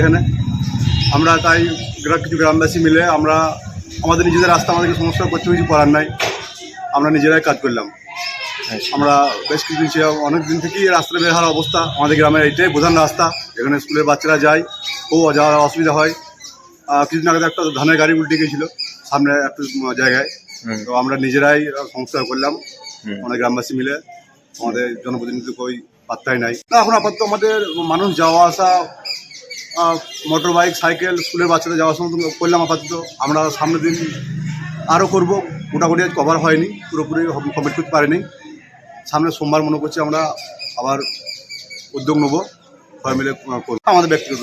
এখানে। আমরা তাই কিছু গ্রামবাসী মিলে আমরা আমাদের নিজেদের রাস্তা আমাদেরকে সমস্যা করতে কিছু করার নাই। আমরা নিজেরাই কাজ করলাম। আমরা বেশ কিছু অনেক দিন থেকেই এই রাস্তাটা বের হওয়ার অবস্থা। আমাদের গ্রামের এইটাই প্রধান রাস্তা। এখানে স্কুলের বাচ্চারা যায় ও যাওয়ার অসুবিধা হয়। কিছুদিন আগে একটা ধানের গাড়ি উল্টে গিয়েছিল সামনে একটা জায়গায়। তো আমরা নিজেরাই সংস্কার করলাম আমাদের গ্রামবাসী মিলে। আমাদের জনপ্রতিনিধি কই পাত্তাই নাই। না এখন আপাতত আমাদের মানুষ যাওয়া আসা মোটর বাইক সাইকেল স্কুলের বাচ্চাদের যাওয়ার সময় করলাম আপাতত। আমরা সামনের দিন আরও করব। মোটামুটি আজ কভার হয়নি পুরোপুরি কমপ্লিট করতে পারিনি। সামনে সোমবার মনে করছি আমরা আবার উদ্যোগ নেব সবাই মিলে করব। আমাদের ব্যক্তিগত